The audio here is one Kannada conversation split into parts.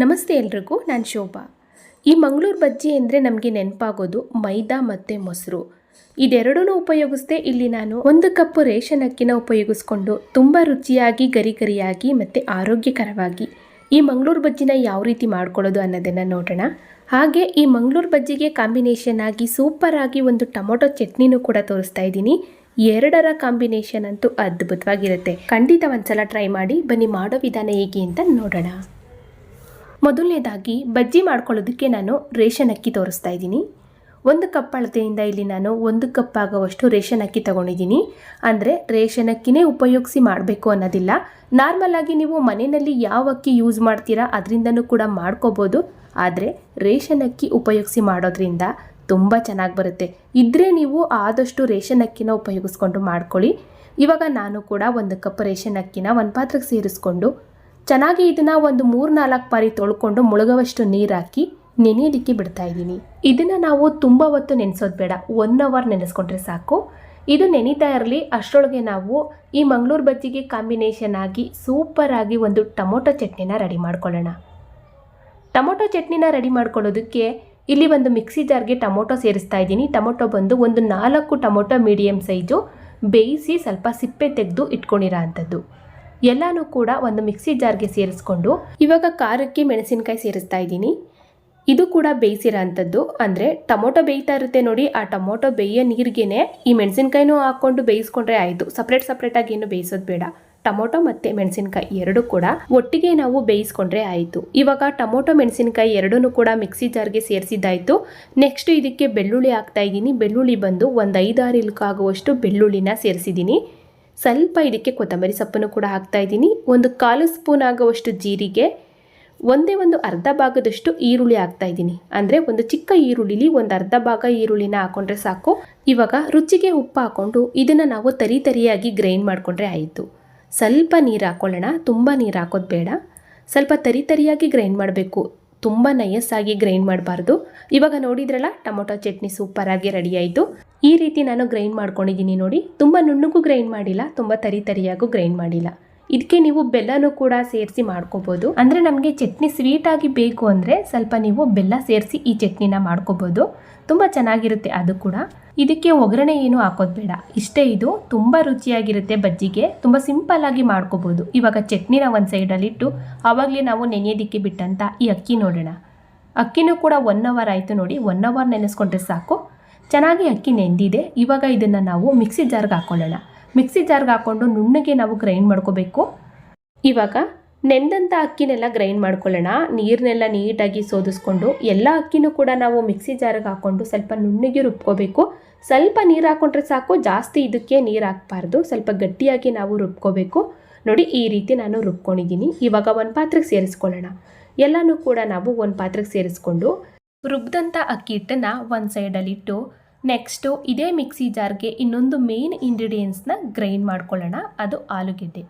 ನಮಸ್ತೆ ಎಲ್ರಿಗೂ, ನಾನು ಶೋಭಾ. ಈ ಮಂಗಳೂರು ಬಜ್ಜಿ ಅಂದರೆ ನಮಗೆ ನೆನಪಾಗೋದು ಮೈದಾ ಮತ್ತು ಮೊಸರು. ಇದೆರಡೂ ಉಪಯೋಗಿಸ್ದೆ ಇಲ್ಲಿ ನಾನು ಒಂದು ಕಪ್ಪು ರೇಷನ್ ಅಕ್ಕಿನ ಉಪಯೋಗಿಸ್ಕೊಂಡು ತುಂಬ ರುಚಿಯಾಗಿ ಗರಿ ಗರಿಯಾಗಿ ಮತ್ತು ಆರೋಗ್ಯಕರವಾಗಿ ಈ ಮಂಗಳೂರು ಬಜ್ಜಿನ ಯಾವ ರೀತಿ ಮಾಡ್ಕೊಳ್ಳೋದು ಅನ್ನೋದನ್ನು ನೋಡೋಣ. ಹಾಗೆ ಈ ಮಂಗಳೂರು ಬಜ್ಜಿಗೆ ಕಾಂಬಿನೇಷನ್ ಆಗಿ ಸೂಪರಾಗಿ ಒಂದು ಟೊಮೊಟೊ ಚಟ್ನಿನೂ ಕೂಡ ತೋರಿಸ್ತಾ ಇದ್ದೀನಿ. ಎರಡರ ಕಾಂಬಿನೇಷನ್ ಅಂತೂ ಅದ್ಭುತವಾಗಿರುತ್ತೆ. ಖಂಡಿತ ಒಂದ್ಸಲ ಟ್ರೈ ಮಾಡಿ, ಬನ್ನಿ ಮಾಡೋ ವಿಧಾನ ಹೇಗೆ ಅಂತ ನೋಡೋಣ. ಮೊದಲನೇದಾಗಿ ಬಜ್ಜಿ ಮಾಡ್ಕೊಳ್ಳೋದಕ್ಕೆ ನಾನು ರೇಷನ್ ಅಕ್ಕಿ ತೋರಿಸ್ತಾ ಇದ್ದೀನಿ. ಒಂದು ಕಪ್ ಅಳತೆಯಿಂದ ಇಲ್ಲಿ ನಾನು ಒಂದು ಕಪ್ ಆಗುವಷ್ಟು ರೇಷನ್ ಅಕ್ಕಿ ತಗೊಂಡಿದ್ದೀನಿ. ಅಂದರೆ ರೇಷನ್ ಅಕ್ಕಿನೇ ಉಪಯೋಗಿಸಿ ಮಾಡಬೇಕು ಅನ್ನೋದಿಲ್ಲ. ನಾರ್ಮಲ್ ಆಗಿ ನೀವು ಮನೆಯಲ್ಲಿ ಯಾವ ಅಕ್ಕಿ ಯೂಸ್ ಮಾಡ್ತೀರಾ ಅದರಿಂದನೂ ಕೂಡ ಮಾಡ್ಕೋಬೋದು. ಆದರೆ ರೇಷನ್ ಅಕ್ಕಿ ಉಪಯೋಗಿಸಿ ಮಾಡೋದ್ರಿಂದ ತುಂಬ ಚೆನ್ನಾಗಿ ಬರುತ್ತೆ. ಇದ್ರೆ ನೀವು ಆದಷ್ಟು ರೇಷನ್ ಅಕ್ಕಿನ ಉಪಯೋಗಿಸ್ಕೊಂಡು ಮಾಡ್ಕೊಳ್ಳಿ. ಇವಾಗ ನಾನು ಕೂಡ ಒಂದು ಕಪ್ ರೇಷನ್ ಅಕ್ಕಿನ ಒಂದು ಪಾತ್ರೆಗೆ ಸೇರಿಸ್ಕೊಂಡು ಚೆನ್ನಾಗಿ ಇದನ್ನು ಒಂದು ಮೂರು ನಾಲ್ಕು ಬಾರಿ ತೊಳ್ಕೊಂಡು ಮುಳುಗುವಷ್ಟು ನೀರು ಹಾಕಿ ನೆನೆಯೋದಕ್ಕೆ ಬಿಡ್ತಾ ಇದ್ದೀನಿ. ಇದನ್ನು ನಾವು ತುಂಬ ಹೊತ್ತು ನೆನೆಸೋದು ಬೇಡ. ಒನ್ ಅವರ್ ನೆನೆಸ್ಕೊಂಡ್ರೆ ಸಾಕು. ಇದು ನೆನೀತಾ ಇರಲಿ. ಅಷ್ಟರೊಳಗೆ ನಾವು ಈ ಮಂಗಳೂರು ಬಜ್ಜಿಗೆ ಕಾಂಬಿನೇಷನ್ ಆಗಿ ಸೂಪರಾಗಿ ಒಂದು ಟೊಮೊಟೊ ಚಟ್ನಿನ ರೆಡಿ ಮಾಡ್ಕೊಳ್ಳೋಣ. ಟೊಮೊಟೊ ಚಟ್ನಿನ ರೆಡಿ ಮಾಡ್ಕೊಳ್ಳೋದಕ್ಕೆ ಇಲ್ಲಿ ಒಂದು ಮಿಕ್ಸಿ ಜಾರ್ಗೆ ಟೊಮೊಟೊ ಸೇರಿಸ್ತಾ ಇದ್ದೀನಿ. ಟೊಮೊಟೊ ಬಂದು ಒಂದು ನಾಲ್ಕು ಟೊಮೊಟೊ ಮೀಡಿಯಮ್ ಸೈಜು ಬೇಯಿಸಿ ಸ್ವಲ್ಪ ಸಿಪ್ಪೆ ತೆಗೆದು ಇಟ್ಕೊಂಡಿರೋ ಅಂಥದ್ದು. ಎಲ್ಲನೂ ಕೂಡ ಒಂದು ಮಿಕ್ಸಿ ಜಾರ್ಗೆ ಸೇರಿಸ್ಕೊಂಡು ಇವಾಗ ಖಾರಕ್ಕೆ ಮೆಣಸಿನಕಾಯಿ ಸೇರಿಸ್ತಾ ಇದ್ದೀನಿ. ಇದು ಕೂಡ ಬೇಯಿಸಿರೋ ಅಂಥದ್ದು ಅಂದರೆ ಟೊಮೊಟೊ ಬೇಯ್ತಾ ಇರುತ್ತೆ ನೋಡಿ, ಆ ಟೊಮೊಟೊ ಬೇಯೋ ನೀರಿಗೇನೆ ಈ ಮೆಣಸಿನ್ಕಾಯಿನೂ ಹಾಕ್ಕೊಂಡು ಬೇಯಿಸ್ಕೊಂಡ್ರೆ ಆಯಿತು. ಸಪ್ರೇಟ್ ಸಪ್ರೇಟಾಗಿ ಏನು ಬೇಯಿಸೋದು ಬೇಡ. ಟೊಮೊಟೊ ಮತ್ತು ಮೆಣಸಿನ್ಕಾಯಿ ಎರಡೂ ಕೂಡ ಒಟ್ಟಿಗೆ ನಾವು ಬೇಯಿಸ್ಕೊಂಡ್ರೆ ಆಯಿತು. ಇವಾಗ ಟೊಮೊಟೊ, ಮೆಣಸಿನ್ಕಾಯಿ ಎರಡೂ ಕೂಡ ಮಿಕ್ಸಿ ಜಾರ್ಗೆ ಸೇರಿಸಿದ್ದಾಯಿತು. ನೆಕ್ಸ್ಟ್ ಇದಕ್ಕೆ ಬೆಳ್ಳುಳ್ಳಿ ಹಾಕ್ತಾ ಇದ್ದೀನಿ. ಬೆಳ್ಳುಳ್ಳಿ ಬಂದು ಒಂದು ಐದಾರು ಇಲ್ಕಾಗುವಷ್ಟು ಬೆಳ್ಳುಳ್ಳಿನ ಸೇರಿಸಿದ್ದೀನಿ. ಸ್ವಲ್ಪ ಇದಕ್ಕೆ ಕೊತ್ತಂಬರಿ ಸೊಪ್ಪನ್ನು ಕೂಡ ಹಾಕ್ತಾ ಇದ್ದೀನಿ. ಒಂದು ಕಾಲು ಸ್ಪೂನ್ ಆಗುವಷ್ಟು ಜೀರಿಗೆ, ಒಂದೇ ಒಂದು ಅರ್ಧ ಭಾಗದಷ್ಟು ಈರುಳ್ಳಿ ಹಾಕ್ತಾ ಇದ್ದೀನಿ. ಅಂದರೆ ಒಂದು ಚಿಕ್ಕ ಈರುಳ್ಳಿಲಿ ಒಂದು ಅರ್ಧ ಭಾಗ ಈರುಳ್ಳಿನ ಹಾಕೊಂಡ್ರೆ ಸಾಕು. ಇವಾಗ ರುಚಿಗೆ ಉಪ್ಪು ಹಾಕ್ಕೊಂಡು ಇದನ್ನು ನಾವು ತರಿ ತರಿಯಾಗಿ ಗ್ರೈಂಡ್ ಮಾಡಿಕೊಂಡ್ರೆ ಆಯಿತು. ಸ್ವಲ್ಪ ನೀರು ಹಾಕ್ಕೊಳ್ಳೋಣ ತುಂಬ ನೀರು ಹಾಕೋದು ಬೇಡ. ಸ್ವಲ್ಪ ತರಿ ತರಿಯಾಗಿ ಗ್ರೈಂಡ್ ಮಾಡಬೇಕು. ತುಂಬ ನಯಸ್ಸಾಗಿ ಗ್ರೈಂಡ್ ಮಾಡಬಾರ್ದು. ಇವಾಗ ನೋಡಿದ್ರಲ್ಲ, ಟೊಮೊಟೊ ಚಟ್ನಿ ಸೂಪರಾಗಿ ರೆಡಿ ಆಯಿತು. ಈ ರೀತಿ ನಾನು ಗ್ರೈಂಡ್ ಮಾಡ್ಕೊಂಡಿದ್ದೀನಿ ನೋಡಿ. ತುಂಬ ನುಣ್ಣಗೂ ಗ್ರೈಂಡ್ ಮಾಡಿಲ್ಲ, ತುಂಬ ತರಿ ತರಿಯಾಗೂ ಗ್ರೈಂಡ್ ಮಾಡಿಲ್ಲ. ಇದಕ್ಕೆ ನೀವು ಬೆಲ್ಲನೂ ಕೂಡ ಸೇರಿಸಿ ಮಾಡ್ಕೋಬೋದು. ಅಂದರೆ ನಮಗೆ ಚಟ್ನಿ ಸ್ವೀಟಾಗಿ ಬೇಕು ಅಂದರೆ ಸ್ವಲ್ಪ ನೀವು ಬೆಲ್ಲ ಸೇರಿಸಿ ಈ ಚಟ್ನಿನ ಮಾಡ್ಕೋಬೋದು. ತುಂಬ ಚೆನ್ನಾಗಿರುತ್ತೆ ಅದು ಕೂಡ. ಇದಕ್ಕೆ ಒಗ್ಗರಣೆ ಏನು ಹಾಕೋದು ಬೇಡ. ಇಷ್ಟೇ ಇದು. ತುಂಬ ರುಚಿಯಾಗಿರುತ್ತೆ ಬಜ್ಜಿಗೆ. ತುಂಬ ಸಿಂಪಲ್ ಆಗಿ ಮಾಡ್ಕೋಬೋದು. ಇವಾಗ ಚಟ್ನಿನ ಒಂದು ಸೈಡಲ್ಲಿಟ್ಟು ಆವಾಗಲೇ ನಾವು ನೆನೆಯೋದಿಕ್ಕೆ ಬಿಟ್ಟಂತ ಈ ಅಕ್ಕಿ ನೋಡೋಣ. ಅಕ್ಕಿನೂ ಕೂಡ ಒನ್ ಅವರ್ ಆಯಿತು ನೋಡಿ. ಒನ್ ಅವರ್ ನೆನೆಸ್ಕೊಂಡ್ರೆ ಸಾಕು. ಚೆನ್ನಾಗಿ ಅಕ್ಕಿ ನೆಂದಿದೆ. ಇವಾಗ ಇದನ್ನು ನಾವು ಮಿಕ್ಸಿ ಜಾರ್ಗೆ ಹಾಕ್ಕೊಳ್ಳೋಣ ಮಿಕ್ಸಿ ಜಾರ್ಗೆ ಹಾಕ್ಕೊಂಡು ನುಣ್ಣಗೆ ನಾವು ಗ್ರೈಂಡ್ ಮಾಡ್ಕೋಬೇಕು. ಇವಾಗ ನೆಂದಂಥ ಅಕ್ಕಿನೆಲ್ಲ ಗ್ರೈಂಡ್ ಮಾಡ್ಕೊಳ್ಳೋಣ. ನೀರನ್ನೆಲ್ಲ ನೀಟಾಗಿ ಸೋದಿಸ್ಕೊಂಡು ಎಲ್ಲ ಅಕ್ಕಿನೂ ಕೂಡ ನಾವು ಮಿಕ್ಸಿ ಜಾರಿಗೆ ಹಾಕ್ಕೊಂಡು ಸ್ವಲ್ಪ ನುಣ್ಣಗೆ ರುಬ್ಕೋಬೇಕು. ಸ್ವಲ್ಪ ನೀರು ಹಾಕ್ಕೊಂಡ್ರೆ ಸಾಕು, ಜಾಸ್ತಿ ಇದಕ್ಕೆ ನೀರು ಹಾಕಬಾರ್ದು. ಸ್ವಲ್ಪ ಗಟ್ಟಿಯಾಗಿ ನಾವು ರುಬ್ಕೋಬೇಕು. ನೋಡಿ, ಈ ರೀತಿ ನಾನು ರುಬ್ಕೊಂಡಿದ್ದೀನಿ. ಇವಾಗ ಒಂದು ಪಾತ್ರೆಗೆ ಸೇರಿಸ್ಕೊಳ್ಳೋಣ. ಎಲ್ಲನೂ ಕೂಡ ನಾವು ಒಂದು ಪಾತ್ರೆಗೆ ಸೇರಿಸ್ಕೊಂಡು ರುಬ್ದಂಥ ಅಕ್ಕಿ ಹಿಟ್ಟನ್ನು ಒಂದು ಸೈಡಲ್ಲಿಟ್ಟು ನೆಕ್ಸ್ಟು ಇದೇ ಮಿಕ್ಸಿ ಜಾರ್ಗೆ ಇನ್ನೊಂದು ಮೇನ್ ಇಂಗ್ರೀಡಿಯೆಂಟ್ಸ್ನ ಗ್ರೈಂಡ್ ಮಾಡ್ಕೊಳ್ಳೋಣ. ಅದು ಆಲೂಗೆಡ್ಡೆ.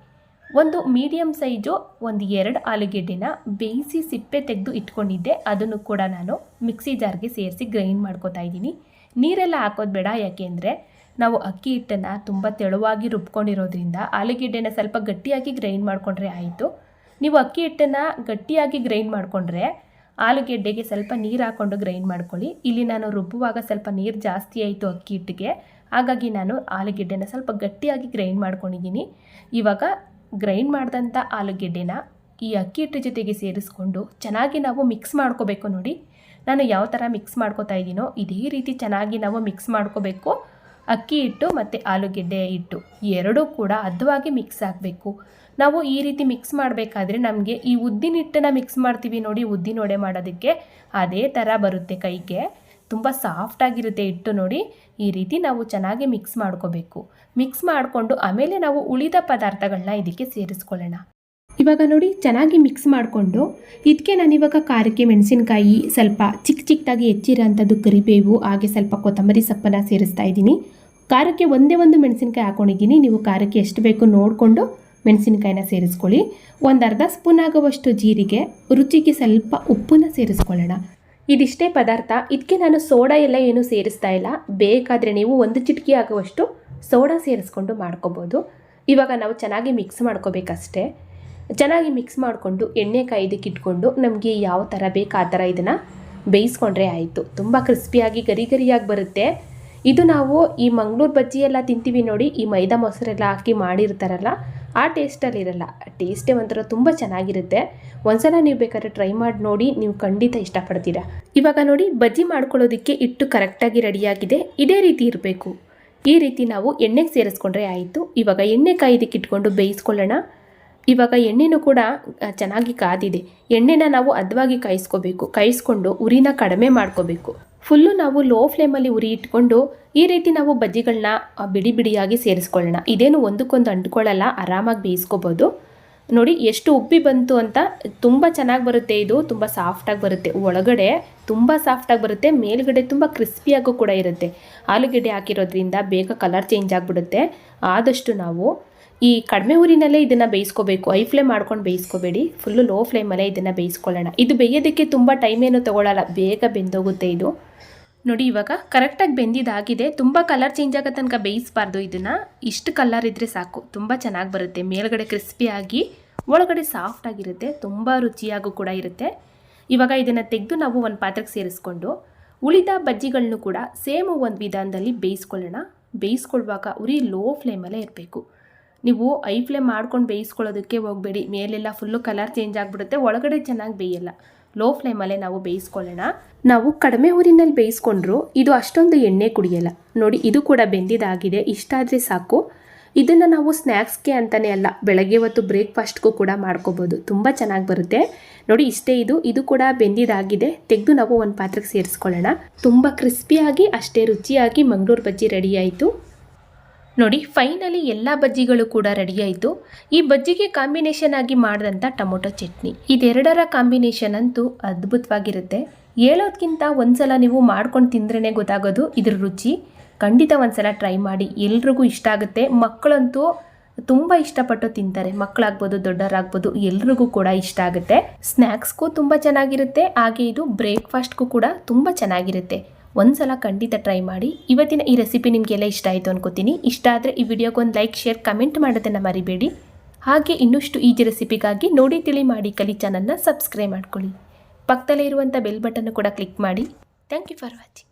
ಒಂದು ಮೀಡಿಯಮ್ ಸೈಜು ಒಂದು ಎರಡು ಆಲೂಗೆಡ್ಡೆನ ಬೇಯಿಸಿ ಸಿಪ್ಪೆ ತೆಗೆದು ಇಟ್ಕೊಂಡಿದ್ದೆ. ಅದನ್ನು ಕೂಡ ನಾನು ಮಿಕ್ಸಿ ಜಾರ್ಗೆ ಸೇರಿಸಿ ಗ್ರೈಂಡ್ ಮಾಡ್ಕೊತಾ ಇದ್ದೀನಿ. ನೀರೆಲ್ಲ ಹಾಕೋದು ಬೇಡ. ಯಾಕೆಂದರೆ ನಾವು ಅಕ್ಕಿ ಹಿಟ್ಟನ್ನು ತುಂಬ ತೆಳುವಾಗಿ ರುಬ್ಕೊಂಡಿರೋದ್ರಿಂದ ಆಲೂಗೆಡ್ಡೆನ ಸ್ವಲ್ಪ ಗಟ್ಟಿಯಾಗಿ ಗ್ರೈಂಡ್ ಮಾಡಿಕೊಂಡ್ರೆ ಆಯಿತು. ನೀವು ಅಕ್ಕಿ ಹಿಟ್ಟನ್ನು ಗಟ್ಟಿಯಾಗಿ ಗ್ರೈಂಡ್ ಮಾಡಿಕೊಂಡ್ರೆ ಆಲೂಗೆಡ್ಡೆಗೆ ಸ್ವಲ್ಪ ನೀರು ಹಾಕ್ಕೊಂಡು ಗ್ರೈಂಡ್ ಮಾಡ್ಕೊಳ್ಳಿ. ಇಲ್ಲಿ ನಾನು ರುಬ್ಬುವಾಗ ಸ್ವಲ್ಪ ನೀರು ಜಾಸ್ತಿ ಆಯಿತು ಅಕ್ಕಿ ಹಿಟ್ಟಿಗೆ. ಹಾಗಾಗಿ ನಾನು ಆಲೂಗೆಡ್ಡೆನ ಸ್ವಲ್ಪ ಗಟ್ಟಿಯಾಗಿ ಗ್ರೈಂಡ್ ಮಾಡ್ಕೊಂಡಿದ್ದೀನಿ. ಇವಾಗ ಗ್ರೈಂಡ್ ಮಾಡಿದಂಥ ಆಲೂಗೆಡ್ಡೆನ ಈ ಅಕ್ಕಿ ಹಿಟ್ಟು ಜೊತೆಗೆ ಸೇರಿಸ್ಕೊಂಡು ಚೆನ್ನಾಗಿ ನಾವು ಮಿಕ್ಸ್ ಮಾಡ್ಕೋಬೇಕು ನೋಡಿ. ನಾನು ಯಾವ ಥರ ಮಿಕ್ಸ್ ಮಾಡ್ಕೋತಾ ಇದ್ದೀನೋ ಇದೇ ರೀತಿ ಚೆನ್ನಾಗಿ ನಾವು ಮಿಕ್ಸ್ ಮಾಡ್ಕೋಬೇಕು. ಅಕ್ಕಿ ಹಿಟ್ಟು ಮತ್ತು ಆಲೂಗೆಡ್ಡೆ ಹಿಟ್ಟು ಎರಡೂ ಕೂಡ ಹದವಾಗಿ ಮಿಕ್ಸ್ ಆಗಬೇಕು. ನಾವು ಈ ರೀತಿ ಮಿಕ್ಸ್ ಮಾಡಬೇಕಾದ್ರೆ ನಮಗೆ ಈ ಉದ್ದಿನ ಹಿಟ್ಟನ್ನು ಮಿಕ್ಸ್ ಮಾಡ್ತೀವಿ ನೋಡಿ ಉದ್ದಿನ ವಡೆ ಮಾಡೋದಕ್ಕೆ ಅದೇ ಥರ ಬರುತ್ತೆ ಕೈಗೆ. ತುಂಬ ಸಾಫ್ಟಾಗಿರುತ್ತೆ ಹಿಟ್ಟು ನೋಡಿ. ಈ ರೀತಿ ನಾವು ಚೆನ್ನಾಗಿ ಮಿಕ್ಸ್ ಮಾಡ್ಕೋಬೇಕು. ಮಿಕ್ಸ್ ಮಾಡಿಕೊಂಡು ಆಮೇಲೆ ನಾವು ಉಳಿದ ಪದಾರ್ಥಗಳನ್ನ ಇದಕ್ಕೆ ಸೇರಿಸ್ಕೊಳ್ಳೋಣ. ಇವಾಗ ನೋಡಿ ಚೆನ್ನಾಗಿ ಮಿಕ್ಸ್ ಮಾಡಿಕೊಂಡು ಇದಕ್ಕೆ ನಾನು ಇವಾಗ ಖಾರಕ್ಕೆ ಮೆಣಸಿನಕಾಯಿ ಸ್ವಲ್ಪ ಚಿಕ್ಕ ಚಿಕ್ಕದಾಗಿ ಹೆಚ್ಚಿರೋಂಥದ್ದು ಕರಿಬೇವು, ಹಾಗೆ ಸ್ವಲ್ಪ ಕೊತ್ತಂಬರಿ ಸೊಪ್ಪನ್ನು ಸೇರಿಸ್ತಾ ಇದ್ದೀನಿ. ಖಾರಕ್ಕೆ ಒಂದೇ ಒಂದು ಮೆಣಸಿನಕಾಯಿ ಹಾಕೊಂಡಿದ್ದೀನಿ. ನೀವು ಖಾರಕ್ಕೆ ಎಷ್ಟು ಬೇಕು ನೋಡಿಕೊಂಡು ಮೆಣಸಿನಕಾಯಿನ ಸೇರಿಸ್ಕೊಳ್ಳಿ. ಒಂದು ಅರ್ಧ ಸ್ಪೂನ್ ಆಗುವಷ್ಟು ಜೀರಿಗೆ, ರುಚಿಗೆ ಸ್ವಲ್ಪ ಉಪ್ಪನ್ನು ಸೇರಿಸ್ಕೊಳ್ಳೋಣ. ಇದಿಷ್ಟೇ ಪದಾರ್ಥ. ಇದಕ್ಕೆ ನಾನು ಸೋಡಾ ಎಲ್ಲ ಏನು ಸೇರಿಸ್ತಾ ಇಲ್ಲ. ಬೇಕಾದರೆ ನೀವು ಒಂದು ಚಿಟಿಕೆ ಆಗುವಷ್ಟು ಸೋಡಾ ಸೇರಿಸ್ಕೊಂಡು ಮಾಡ್ಕೋಬೋದು. ಇವಾಗ ನಾವು ಚೆನ್ನಾಗಿ ಮಿಕ್ಸ್ ಮಾಡ್ಕೋಬೇಕಷ್ಟೇ. ಚೆನ್ನಾಗಿ ಮಿಕ್ಸ್ ಮಾಡಿಕೊಂಡು ಎಣ್ಣೆ ಕಾಯ್ದಕ್ಕೆ ಇಟ್ಕೊಂಡು ನಮಗೆ ಯಾವ ಥರ ಬೇಕು ಆ ಥರ ಇದನ್ನು ಬೇಯಿಸ್ಕೊಂಡ್ರೆ ಆಯಿತು. ತುಂಬ ಕ್ರಿಸ್ಪಿಯಾಗಿ ಗರಿ ಗರಿಯಾಗಿ ಬರುತ್ತೆ. ಇದು ನಾವು ಈ ಮಂಗಳೂರು ಬಜ್ಜಿ ಎಲ್ಲ ತಿಂತೀವಿ ನೋಡಿ, ಈ ಮೈದಾ ಮೊಸರೆಲ್ಲ ಹಾಕಿ ಮಾಡಿರ್ತಾರಲ್ಲ ಆ ಟೇಸ್ಟಲ್ಲಿ ಇರಲ್ಲ ಟೇಸ್ಟೇ ಒಂಥರ ತುಂಬ ಚೆನ್ನಾಗಿರುತ್ತೆ. ಒಂದ್ಸಲ ನೀವು ಬೇಕಾದ್ರೆ ಟ್ರೈ ಮಾಡಿ ನೋಡಿ, ನೀವು ಖಂಡಿತ ಇಷ್ಟಪಡ್ತೀರಾ. ಇವಾಗ ನೋಡಿ, ಬಜ್ಜಿ ಮಾಡ್ಕೊಳ್ಳೋದಕ್ಕೆ ಇಟ್ಟು ಕರೆಕ್ಟಾಗಿ ರೆಡಿಯಾಗಿದೆ. ಇದೇ ರೀತಿ ಇರಬೇಕು. ಈ ರೀತಿ ನಾವು ಎಣ್ಣೆಗೆ ಸೇರಿಸ್ಕೊಂಡ್ರೆ ಆಯಿತು. ಇವಾಗ ಎಣ್ಣೆ ಕಾಯ್ದಕ್ಕೆ ಇಟ್ಕೊಂಡು ಬೇಯಿಸ್ಕೊಳ್ಳೋಣ. ಇವಾಗ ಎಣ್ಣೆನೂ ಕೂಡ ಚೆನ್ನಾಗಿ ಕಾದಿದೆ. ಎಣ್ಣೆನ ನಾವು ಹದವಾಗಿ ಕಾಯಿಸ್ಕೋಬೇಕು. ಕಾಯಿಸ್ಕೊಂಡು ಉರಿನ ಕಡಿಮೆ ಮಾಡ್ಕೋಬೇಕು. ಫುಲ್ಲು ನಾವು ಲೋ ಫ್ಲೇಮಲ್ಲಿ ಉರಿ ಇಟ್ಕೊಂಡು ಈ ರೀತಿ ನಾವು ಬಜ್ಜಿಗಳನ್ನ ಬಿಡಿ ಬಿಡಿಯಾಗಿ ಸೇರಿಸ್ಕೊಳ್ಳೋಣ. ಇದೇನು ಒಂದಕ್ಕೊಂದು ಅಂಟ್ಕೊಳ್ಳಲ್ಲ, ಆರಾಮಾಗಿ ಬೇಯಿಸ್ಕೋಬೋದು. ನೋಡಿ, ಎಷ್ಟು ಉಬ್ಬಿ ಬಂತು ಅಂತ ತುಂಬ ಚೆನ್ನಾಗಿ ಬರುತ್ತೆ ಇದು, ತುಂಬ ಸಾಫ್ಟಾಗಿ ಬರುತ್ತೆ. ಒಳಗಡೆ ತುಂಬ ಸಾಫ್ಟಾಗಿ ಬರುತ್ತೆ, ಮೇಲುಗಡೆ ತುಂಬ ಕ್ರಿಸ್ಪಿಯಾಗೂ ಕೂಡ ಇರುತ್ತೆ. ಆಲೂಗೆಡ್ಡೆ ಹಾಕಿರೋದ್ರಿಂದ ಬೇಗ ಕಲರ್ ಚೇಂಜ್ ಆಗಿಬಿಡುತ್ತೆ. ಆದಷ್ಟು ನಾವು ಈ ಕಡಿಮೆ ಊರಿನಲ್ಲೇ ಇದನ್ನು ಬೇಯಿಸ್ಕೋಬೇಕು. ಐ ಫ್ಲೇಮ್ ಮಾಡ್ಕೊಂಡು ಬೇಯಿಸ್ಕೋಬೇಡಿ. ಫುಲ್ಲು ಲೋ ಫ್ಲೇಮಲ್ಲೇ ಇದನ್ನು ಬೇಯಿಸ್ಕೊಳ್ಳೋಣ. ಇದು ಬೇಯೋದಕ್ಕೆ ತುಂಬ ಟೈಮ್ ಏನು ತೊಗೊಳ್ಳಲ್ಲ ಬೇಗ ಬೆಂದೋಗುತ್ತೆ ಇದು. ನೋಡಿ, ಇವಾಗ ಕರೆಕ್ಟಾಗಿ ಬೆಂದಿದ್ದಾಗಿದೆ ತುಂಬ ಕಲರ್ ಚೇಂಜ್ ಆಗೋ ತನಕ ಬೇಯಿಸಬಾರ್ದು ಇದನ್ನು. ಇಷ್ಟು ಕಲರ್ ಇದ್ದರೆ ಸಾಕು. ತುಂಬ ಚೆನ್ನಾಗಿ ಬರುತ್ತೆ. ಮೇಲ್ಗಡೆ ಕ್ರಿಸ್ಪಿಯಾಗಿ ಒಳಗಡೆ ಸಾಫ್ಟ್ ಆಗಿರುತ್ತೆ. ತುಂಬ ರುಚಿಯಾಗೂ ಕೂಡ ಇರುತ್ತೆ. ಇವಾಗ ಇದನ್ನು ತೆಗೆದು ನಾವು ಒಂದು ಪಾತ್ರೆಗೆ ಸೇರಿಸ್ಕೊಂಡು, ಉಳಿದ ಬಜ್ಜಿಗಳನ್ನು ಕೂಡ ಸೇಮ್ ಒಂದು ವಿಧಾನದಲ್ಲಿ ಬೇಯಿಸ್ಕೊಳ್ಳೋಣ. ಬೇಯಿಸ್ಕೊಳ್ಳುವಾಗ ಉರಿ ಲೋ ಫ್ಲೇಮಲ್ಲೇ ಇರಬೇಕು. ನೀವು ಐ ಫ್ಲೇಮ್ ಮಾಡ್ಕೊಂಡು ಬೇಯಿಸ್ಕೊಳ್ಳೋದಕ್ಕೆ ಹೋಗಬೇಡಿ. ಮೇಲೆಲ್ಲ ಫುಲ್ಲು ಕಲರ್ ಚೇಂಜ್ ಆಗಿಬಿಡುತ್ತೆ. ಒಳಗಡೆ ಚೆನ್ನಾಗಿ ಬೇಯಲ್ಲ. ಲೋ ಫ್ಲೇಮಲ್ಲೇ ನಾವು ಬೇಯಿಸ್ಕೊಳ್ಳೋಣ. ನಾವು ಕಡಿಮೆ ಊರಿನಲ್ಲಿ ಬೇಯಿಸ್ಕೊಂಡ್ರು ಇದು ಅಷ್ಟೊಂದು ಎಣ್ಣೆ ಕುಡಿಯಲ್ಲ. ನೋಡಿ, ಇದು ಕೂಡ ಬೆಂದಿದ್ದಾಗಿದೆ ಇಷ್ಟಾದರೆ ಸಾಕು. ಇದನ್ನು ನಾವು ಸ್ನ್ಯಾಕ್ಸ್ಗೆ ಅಂತಲೇ ಅಲ್ಲ, ಬೆಳಗ್ಗೆ ಹೊತ್ತು ಬ್ರೇಕ್ಫಾಸ್ಟ್ಗೂ ಕೂಡ ಮಾಡ್ಕೋಬೋದು. ತುಂಬ ಚೆನ್ನಾಗಿ ಬರುತ್ತೆ. ನೋಡಿ, ಇಷ್ಟೇ ಇದು. ಇದು ಕೂಡ ಬೆಂದಿದ್ದಾಗಿದೆ ತೆಗೆದು ನಾವು ಒಂದು ಪಾತ್ರೆಗೆ ಸೇರಿಸ್ಕೊಳ್ಳೋಣ. ತುಂಬ ಕ್ರಿಸ್ಪಿಯಾಗಿ, ಅಷ್ಟೇ ರುಚಿಯಾಗಿ ಮಂಗಳೂರು ಬಜ್ಜಿ ರೆಡಿ ಆಯಿತು. ನೋಡಿ ಫೈನಲಿ ಎಲ್ಲ ಬಜ್ಜಿಗಳು ಕೂಡ ರೆಡಿ ಆಯಿತು ಈ ಬಜ್ಜಿಗೆ ಕಾಂಬಿನೇಷನ್ ಆಗಿ ಮಾಡಿದಂಥ ಟೊಮೊಟೊ ಚಟ್ನಿ. ಇದೆರಡರ ಕಾಂಬಿನೇಷನ್ ಅಂತೂ ಅದ್ಭುತವಾಗಿರುತ್ತೆ. ಹೇಳೋದ್ಕಿಂತ ಒಂದ್ಸಲ ನೀವು ಮಾಡ್ಕೊಂಡು ತಿಂದ್ರೇ ಗೊತ್ತಾಗೋದು ಇದ್ರ ರುಚಿ. ಖಂಡಿತ ಒಂದ್ಸಲ ಟ್ರೈ ಮಾಡಿ. ಎಲ್ರಿಗೂ ಇಷ್ಟ ಆಗುತ್ತೆ. ಮಕ್ಕಳಂತೂ ತುಂಬ ಇಷ್ಟಪಟ್ಟು ತಿಂತಾರೆ. ಮಕ್ಕಳಾಗ್ಬೋದು ದೊಡ್ಡವರಾಗ್ಬೋದು, ಎಲ್ರಿಗೂ ಕೂಡ ಇಷ್ಟ ಆಗುತ್ತೆ. ಸ್ನ್ಯಾಕ್ಸ್ಗೂ ತುಂಬ ಚೆನ್ನಾಗಿರುತ್ತೆ. ಹಾಗೆ ಇದು ಬ್ರೇಕ್ಫಾಸ್ಟ್ಗೂ ಕೂಡ ತುಂಬ ಚೆನ್ನಾಗಿರುತ್ತೆ. ಒಂದ್ಸಲ ಖಂಡಿತ ಟ್ರೈ ಮಾಡಿ. ಇವತ್ತಿನ ಈ ರೆಸಿಪಿ ನಿಮಗೆಲ್ಲ ಇಷ್ಟ ಆಯಿತು ಅನ್ಕೋತೀನಿ. ಇಷ್ಟ ಆದರೆ ಈ ವಿಡಿಯೋಗೊಂದು ಲೈಕ್ ಶೇರ್ ಕಮೆಂಟ್ ಮಾಡೋದನ್ನು ಮರಿಬೇಡಿ. ಹಾಗೆ ಇನ್ನಷ್ಟು ಈಜಿ ರೆಸಿಪಿಗಾಗಿ ನೋಡಿ, ತಿಳಿ, ಮಾಡಿ ಕಲಿ ಚಾನಲ್ನ ಸಬ್ಸ್ಕ್ರೈಬ್ ಮಾಡ್ಕೊಳ್ಳಿ. ಪಕ್ಕದಲ್ಲೇ ಇರುವಂಥ ಬೆಲ್ ಬಟನ್ನು ಕೂಡ ಕ್ಲಿಕ್ ಮಾಡಿ. Thank you for watching